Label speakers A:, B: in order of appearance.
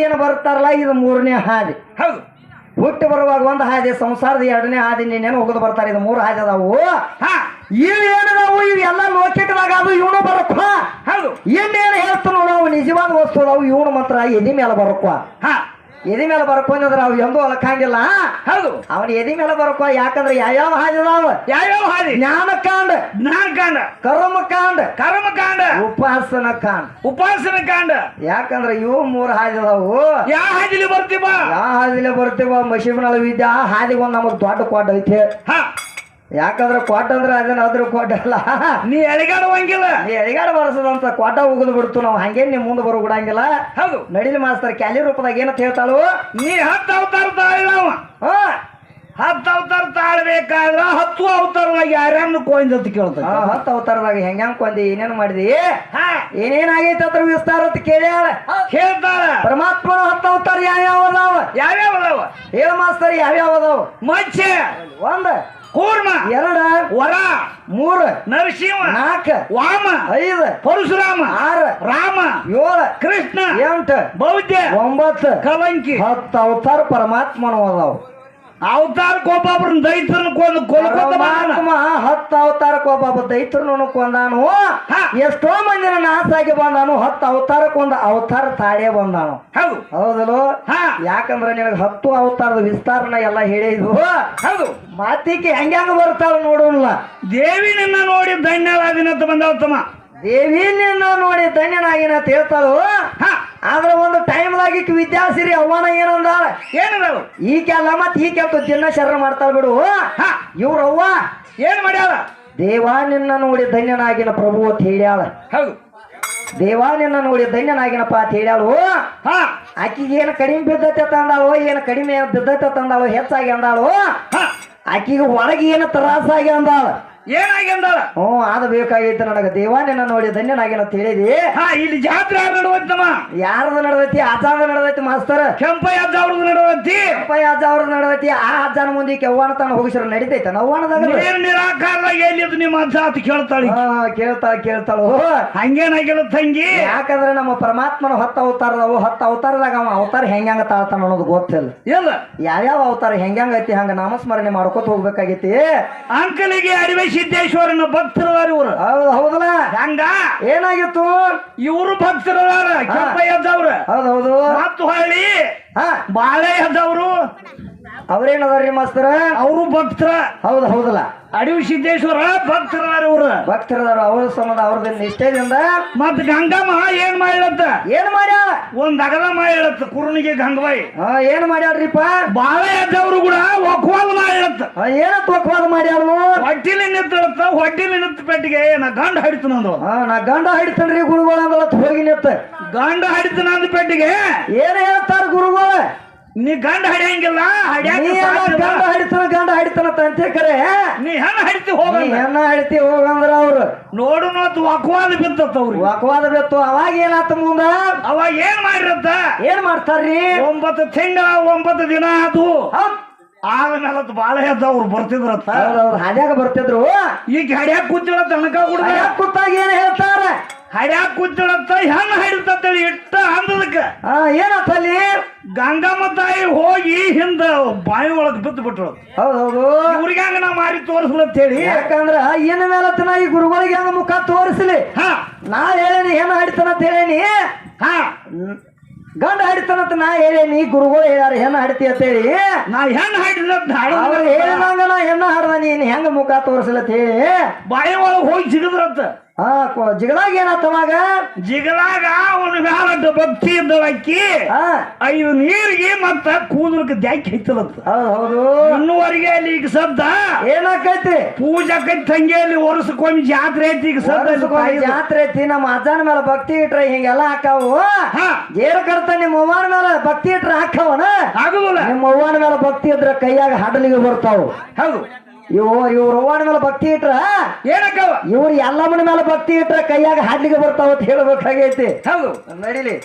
A: ಏನು ಬರ್ತಾರಲ್ಲ ಇದು ಮೂರನೇ ಹಾದಿ.
B: ಹೌದು.
A: ಹುಟ್ಟು ಬರುವಾಗ ಒಂದು ಹಾದಿ ಸಂಸಾರದ ಎರಡನೇ ಹಾದಿ ನೀನೇನು ಹೋಗೋದು ಬರ್ತಾರೆ ಇದು ಮೂರು ಹಾದಿ ಅದಾವು.
B: ಹಾ.
A: ಇವು ಏನದಾವು ಇವೆಲ್ಲ ಎಲ್ಲ ಲೋಕಿಟ್ದಾಗ ಅದು ಇವನು ಬರಪ್ಪ
B: ಹೌದು.
A: ಇನ್ನೇನು ಹೇಳ್ತು ನೋಡು ಅವು ನಿಜವಾದ ವಸ್ತು ಅದಾವು ಇವನು ಮಾತ್ರ ಎದಿ ಮೇಲೆ ಬರಪ್ಪ
B: ಹಾ.
A: ಎದಿ ಮೇಲೆ ಬರಪ್ಪ ಅಂದ್ರೆ ಅವು ಎಂದೂ ಅಲಕ್ಕಂಗಿಲ್ಲ.
B: ಹೌದು.
A: ಅವನ ಎದಿ ಮೇಲೆ ಬರಪ್ಪ ಯಾಕಂದ್ರೆ ಯಾವ್ಯಾವ ಹಾದಿ ಅದಾವ
B: ಯಾವ್ಯಾವ ಹಾದಿ?
A: ಜ್ಞಾನಕಾಂಡ.
B: ಜ್ಞಾನಕಾಂಡ.
A: ಕರ್ಮಕಾಂಡ.
B: ಕರ್ಮಕಾಂಡ.
A: ಉಪಾಸನ ಕಾಂಡ.
B: ಉಪಾಸನ ಕಾಂಡ.
A: ಯಾಕಂದ್ರೆ ಇವು ಮೂರು ಹಾದಿ ಅದಾವು
B: ಯಾವ ಹಾದಿಲಿ ಬರ್ತೀವ?
A: ಯಾವ ಹಾದಿಲಿ ಬರ್ತೀವ? ಮಶಿಬನಳ ವಿದ್ಯಾ ಆ ಹಾದಿಗೊಂದು ನಮಗ್ ದೊಡ್ಡ ಕೋಟ ಐತೆ
B: ಹಾ.
A: ಯಾಕಂದ್ರೆ ಕೋಟ ಅಂದ್ರೆ ಅದೇನಾದ್ರೂ ಕೋಟ ಅಲ್ಲ.
B: ನೀ ಎಳಿಗಾಡುವಂಗಿಲ್ಲ
A: ನೀ ಎಳಿಗಾಡ ಬರಸದಂತ ಕ್ವಾಟ ಹೋಗುದು ಬಿಡ್ತು ನಾವು ಹಂಗೇನ್ ನೀ ಮುಂದೆ ಬರೋ ಬಿಡಂಗಿಲ್ಲ.
B: ಹೌದು.
A: ನಡಿಲಿ ಮಾಸ್ತರ್ ಕ್ಯಾಲಿ ರೂಪದಾಗ ಏನಂತ ಹೇಳ್ತಾಳು?
B: ನೀ ಹತ್ತು ಅವತಾರ ತಾಳ್ನವ
A: ಹ.
B: ಹತ್ತು ಅವತಾರ ತಾಳ್ಬೇಕಾದ್ರ ಹತ್ತು ಅವತಾರದಾಗ ಯಾರ್ಯಾರನ್ನು ಕೊಯ್ದು ಅಂತ ಕೇಳ್ತಾರೆ
A: ಹತ್ತು ಅವತಾರದಾಗ ಹೆಂಗ ಕೊಂದಿ ಏನೇನ್ ಮಾಡಿದಿ?
B: ಏನೇನ್
A: ಆಗೈತೆ ಅದ್ರ ವಿಸ್ತಾರ ಅಂತ ಕೇಳ್ಯಾಳ.
B: ಹೇಳ್ತಾಳ.
A: ಪರಮಾತ್ಮನ ಹತ್ತು ಅವತಾರ ಯಾವ್ಯಾವ ಅದಾವ?
B: ಯಾವ್ಯಾವ ಅದಾವ?
A: ಹೇಳ ಮಾಸ್ತರ್ ಯಾವ್ಯಾವ ಅದಾವ?
B: ಮಂಚೆ
A: ಒಂದ್.
B: ಕೂರ್ಮ
A: ಎರಡ
B: ವರ
A: ಮೂರು
B: ನರಸಿಂಹ
A: ನಾಲ್ಕ
B: ವಾಮ
A: ಐದು
B: ಪರಶುರಾಮ
A: ಆರ
B: ರಾಮ
A: ಏಳ
B: ಕೃಷ್ಣ
A: ಎಂಟು
B: ಬೌದ್ಧ
A: ಒಂಬತ್ತು
B: ಕಲಂಕಿ.
A: ಹತ್ತು ಅವತಾರ ಪರಮಾತ್ಮನ ಅದಾವ
B: ಕೋಪ ದೈತರನ್ನ ಕೊಂದು ಕೊಲ್ಕೊತ
A: ಪರಮಾತ್ಮ ಹತ್ತು ಅವತಾರ ಕೋಪ ದೈತ್ರನು ಕೊಂದಾನು. ಎಷ್ಟೋ ಮಂದಿನ ನಾಸಾಗಿ ಬಂದಾನು ಹತ್ತು ಅವತಾರಕ್ಕೊಂದು ಅವತಾರ ತಾಳೆ ಬಂದಾನು.
B: ಹೌದು.
A: ಹೌದಲ್ಲೋ?
B: ಹಾ.
A: ಯಾಕಂದ್ರೆ ನಿನಗೆ ಹತ್ತು ಅವತಾರದ ವಿಸ್ತಾರನ ಎಲ್ಲ ಹೇಳಿದ್ವು.
B: ಹೌದು.
A: ಮಾತಿಕೆ ಹೆಂಗ್ಯಾಂಗ ಬರ್ತಾವ ನೋಡೋಣ
B: ದೇವಿ ನಿನ್ನ ನೋಡಿ ಧನ್ಯವಾದಿನಂತ ಬಂದವ ತಮ್ಮ.
A: ದೇವಿ ನಿನ್ನ ನೋಡಿ ಧನ್ಯನಾಗಿನ ಅಂತ ಹೇಳ್ತಾಳು. ಆದ್ರೆ ಒಂದು ಟೈಮ್ದಾಗ ಈಕೆ ವಿದ್ಯಾಸಿರಿ ಅವನ ಏನಂದಾಳ
B: ಏನದಾವ
A: ಈಕೆಲ್ಲ ಮತ್ತೆ ಈಕೆ ದಿನ ಶರಣ ಮಾಡ್ತಾಳ ಬಿಡು.
B: ಇವ್ರ
A: ಅವ್ವ
B: ಏನ್ ಮಾಡ್ಯಾಳ?
A: ದೇವಾ ನಿನ್ನ ನೋಡಿ ಧನ್ಯನಾಗಿನ ಪ್ರಭು ಅಂತ ಹೇಳ್ಯಾಳ.
B: ಹೌದು.
A: ದೇವಾ ನಿನ್ನ ನೋಡಿ ಧನ್ಯನಾಗಿನಪ್ಪ ಅಂತ ಹೇಳ್ಯಾಳು.
B: ಹಾ.
A: ಆಕಿಗೆ ಏನು ಕಡಿಮೆ ಬಿದ್ದತೆ ತಂದಾಳು ಏನು ಕಡಿಮೆ ಬಿದ್ದತೆ ತಂದಾಳು ಹೆಚ್ಚಾಗಿ ಅಂದಾಳು
B: ಹಾ.
A: ಆಕಿಗೆ ಒಳಗೆ ಏನು ತ್ರಾಸಾಗಿ ಅಂದಾಳ.
B: ಏನಾಗಿ ಅಂದಾಳ?
A: ಹ್ಞೂ ಅದು ಬೇಕಾಗಿತ್ತು ನನಗೆ. ದೇವಾ ನಿನ್ನ ನೋಡಿ ಧನ್ಯನಾಗಿನ ಅಂತ ಹೇಳಿದಿ.
B: ಹಾ ಇಲ್ಲಿ ಜಾತ್ರೆ ನಡುವಂತ
A: ಯಾರ್ದು ನಡೆದೈತಿ? ಆಚಾರದ ನಡೆದೈತಿ ಮಾಸ್ತರ್.
B: ಕೆಂಪಯ್ಯ ಅಜ್ಜ ಅವ್ರದ್ದು ನಡುವಂತಿ
A: ಅಪ್ಪಯ್ಯ ಅಜ್ಜ ಅವ್ರದ್ದು ನಡೆದೈತಿ. ಆ ಅಜ್ಜನ ಮುಂದೆ ಕೆವ್ವಾಣ ತಾನು ಹೋಗಿಸ್ರ ನಡೀತೈತ. ನವ್ವನದಾಗ
B: ಏನ್ ನಿರಾಕಾರ ಎಲ್ಲಿದ್ದು ನಿಮ್ಮ ಅಜ್ಜ ಅಂತ ಕೇಳ್ತಾಳೆ
A: ಹಾ ಕೇಳ್ತಾಳ ಕೇಳ್ತಾಳು.
B: ಹಂಗೇನಾಗಿಲ್ಲ ತಂಗಿ?
A: ಯಾಕಂದ್ರೆ ನಮ್ಮ ಪರಮಾತ್ಮನ ಹತ್ತು ಅವತಾರದವು ಹತ್ತು ಅವತಾರದಾಗ ಅವ ಅವತಾರ ಹೆಂಗ ತಾಳ್ತಾನ ಅನ್ನೋದು ಗೊತ್ತಿಲ್ಲ.
B: ಇಲ್ಲ.
A: ಯಾವ್ಯಾವ ಅವತಾರ ಹೆಂಗ ಐತಿ ಹಂಗ ನಾಮಸ್ಮರಣೆ ಮಾಡ್ಕೊತ ಹೋಗ್ಬೇಕಾಗೈತಿ.
B: ಅಂಕಲಿಗೆ ಅಡಿವೆ ಸಿದ್ದೇಶ್ವರನ ಭಕ್ತರದಾರ ಇವ್ರು?
A: ಹೌದು ಹೌದಲ್ಲ?
B: ಹಂಗ?
A: ಏನಾಗಿತ್ತು?
B: ಇವರು ಭಕ್ತರದಾರ ಅಜ್ಜ ಅವ್ರ
A: ಹೌದು ಹೌದು.
B: ಮತ್ತು ಹಳ್ಳಿ
A: ಹಾ
B: ಬಾಳೆ ಎದ್ದವ್ರು
A: ಅವ್ರೇನದಾರ್ರಿ ಮಾಸ್ತರ?
B: ಅವರು ಭಕ್ತರ.
A: ಹೌದು ಹೌದಲ್ಲ.
B: ಅಡವಿ ಸಿದ್ದೇಶ್ವರ ಭಕ್ತರದಾರ ಇವ್ರು?
A: ಭಕ್ತರದಾರ ಅವ್ರ ಸಂಬಂಧ ಅವ್ರದ್ದು ನಿಷ್ಠೆಯಿಂದ
B: ಮತ್ ಗಂಗಮ್ಮ ಏನ್ ಮಾಡ್ಲತ್ತ
A: ಏನ್ ಮಾಡ್ಯಾಳ
B: ಒಂದ್ ಅಗಲ ಮಾಯ ಹೇಳತ್ತ ಕುರುಣಿಗೆ
A: ಗಂಗವಾಯಿ ಏನ್ ಮಾಡ್ಯಾಡ್ರಿಪ್ಪ
B: ಬಾಳ ಎದ್ದವ್ರು ಕೂಡ ಒಕ್ವಾದ ಮಾಡ್ಲತ್ತ
A: ಹೇಳತ್ತ ಏನತ್ ಒಕ್ವಾದ ಮಾಡ್ಯಾಳು?
B: ಹೊಟ್ಟಿಲಿ ಹೇಳತ್ತ ಹೊಟ್ಟಿಲಿ ನಿಂತ ಪೆಟ್ಟಿಗೆ ನಾ ಗಂಡ ಹಡಿತು ನಂದು.
A: ನಾ ಗಂಡ ಹಿಡಿತನ್ರಿ ಗುರುಗಳ ಹೋಗಿ ನಿತ್ತ
B: ಗಂಡ ಹಡಿತು ನಂದು ಪೆಟ್ಟಿಗೆ.
A: ಏನ್ ಹೇಳ್ತಾರ ಗುರುಗಳ?
B: ನೀ ಗಂಡ ಹಡಿಯಂಗಿಲ್ಲ ಹಡ್ಯಾಕ
A: ನೀ ಗಂಡ ಹಿಡಿತನ ಗಂಡ ಹಿಡಿತನ ತಂತೆ ಕರೆ
B: ನೀ ಹೆಣ್ಣ ಹಡಿತಿ ಹೋಗಲ್ಲ.
A: ಹೆಣ್ಣ ಹಿಡಿತಿ ಹೋಗಂದ್ರ ಅವ್ರು.
B: ನೋಡು ಅದು ವಾಕ್ವಾದ ಬಿತ್ತತ್ತ ಅವ್ರಿಗೆ.
A: ಬಿತ್ತು ಬೆತ್ತು ಅವಾಗ ಏನಾತ ಮುಂದ?
B: ಅವಾಗ ಏನ್ ಮಾಡಿರತ್ತ?
A: ಏನ್ ಮಾಡ್ತಾರ್ರಿ?
B: ಒಂಬತ್ತು ತಿಂಗಳ ಒಂಬತ್ತು ದಿನ ಅದು ಆದ್ಮೇಲೆ ಹೆದ್ದ ಎದ್ದವ್ರು ಬರ್ತಿದ್ರತ್ತ.
A: ಅವ್ರು ಹಾದ್ಯಾಗ ಬರ್ತಿದ್ರು.
B: ಈಗ ಹಡ್ಯಾಕ ಕೂತಿಳ ತನಕ ಹುಡುಗ.
A: ಕುತ್ತಾಗ ಕೂತಾಗ ಏನ್ ಹೇಳ್ತಾರ?
B: ಹಡ್ಯಾಕ ಕೂತಿಳತ್ತ ಹೆಣ್ಣು ಹಡಿತಂತೇಳಿ ಇಟ್ಟ ಅಂದದಕ್ಕ.
A: ಆ ಏನತ್ತಲ್ಲಿ
B: ಗಂಗಮ್ಮ ತಾಯಿ ಹೋಗಿ ಹಿಂದ ಬಾಯಿ ಒಳಗೆ ಬಿದ್ದು ಬಿಟ್ರು.
A: ಹೌದೌದು.
B: ಇವ್ರಿಗೆ ಹಂಗ ನಾ ಮಾರಿ ಅಂತ ಹೇಳಿ
A: ಯಾಕಂದ್ರ ಮೇಲತ್ತ ಮೇಲತ್ತನ ಈ ಗುರುಗಳಿಗೆ ಹೆಂಗ ಮುಖ ತೋರಿಸಲಿ?
B: ಹಾ.
A: ನಾ ಹೇಳೇನಿ ಹೆಣ್ಣು ಹಿಡಿತನಂತ ಹೇಳೇನಿ.
B: ಹಾ.
A: ಗಂಡ ಹಿಡಿತನಂತ ನಾ ಹೇಳೇನಿ ಗುರುಗಳು ಹೇಳ್ಯಾರ ಹೆಣ್ಣು ಹಾಡ್ತಿ ಅಂತ ಹೇಳಿ
B: ನಾ ಹೆಣ್ಣು ಹಡಿದ
A: ಹೇಳ್ದಂಗ ನಾ ಹೆಣ್ಣು ಹಾಡ್ದ ನೀನ್ ಹೆಂಗ ಮುಖ ತೋರಿಸ್ಲತ್ತೇ ಹೇಳಿ.
B: ಬಾಯಿ ಒಳಗೆ ಹೋಗಿ ಜಿಗದ್ರತ್ತ
A: ಹಾ ಜಿಗಳಾಗ ಏನಾತವಾಗ
B: ಜಿಗಳಾಗ ಅವನ ಮ್ಯಾಲ ಭಕ್ತಿ ಇದ್ದಳಕ್ಕಿ ಐದು ನೀರಿಗೆ ಮತ್ತ ಕೂದಲಕ್ಕೆ ದ್ಯಾಕಿ ಹೈತಲತ್ತ
A: ಹೌದು
B: ಇನ್ನುವರೆಗೆ ಅಲ್ಲಿ ಈಗ ಸದ್ದ
A: ಏನಾಕೈತಿ
B: ಪೂಜಾಕೈತಿ ತಂಗಿ ಅಲ್ಲಿ ವರ್ಷಕ್ಕೊಮ್ಮೆ ಜಾತ್ರೆ ಐತಿ ಈಗ ಇಲ್ಲಿ
A: ಜಾತ್ರೆ ಐತಿ ನಮ್ಮ ಅಜ್ಜನ ಮೇಲೆ ಭಕ್ತಿ ಇಟ್ರೆ ಹಿಂಗೆಲ್ಲ ಹಾಕಾವು.
B: ಹಾ.
A: ಜೇರ ಕರ್ತ ನಿಮ್ಮ ಅವ್ವನ ಮೇಲೆ ಭಕ್ತಿ ಇಟ್ರೆ ಹಾಕವನ?
B: ಆಗುದಿಲ್ಲ.
A: ನಿಮ್ಮ ಅವ್ವನ ಮೇಲೆ ಭಕ್ತಿ ಇದ್ರೆ ಕೈಯಾಗ ಹಡಲಿಗೆ ಬರ್ತಾವು.
B: ಹೌದು.
A: ಇವ್ ಇವ್ರ ಓಣ ಮೇಲೆ ಭಕ್ತಿ ಇಟ್ರ?
B: ಏನಕ್ಕವ?
A: ಇವ್ರ ಎಲ್ಲಮ್ಮನ ಮೇಲೆ ಭಕ್ತಿ ಇಟ್ರ ಕೈಯಾಗ ಹಾಡ್ಲಿಕ್ಕೆ ಬರ್ತಾವ ಅಂತ ಹೇಳ್ಬೇಕಾಗೈತಿ
B: ಹೌದು
A: ನಡಿಲಿ.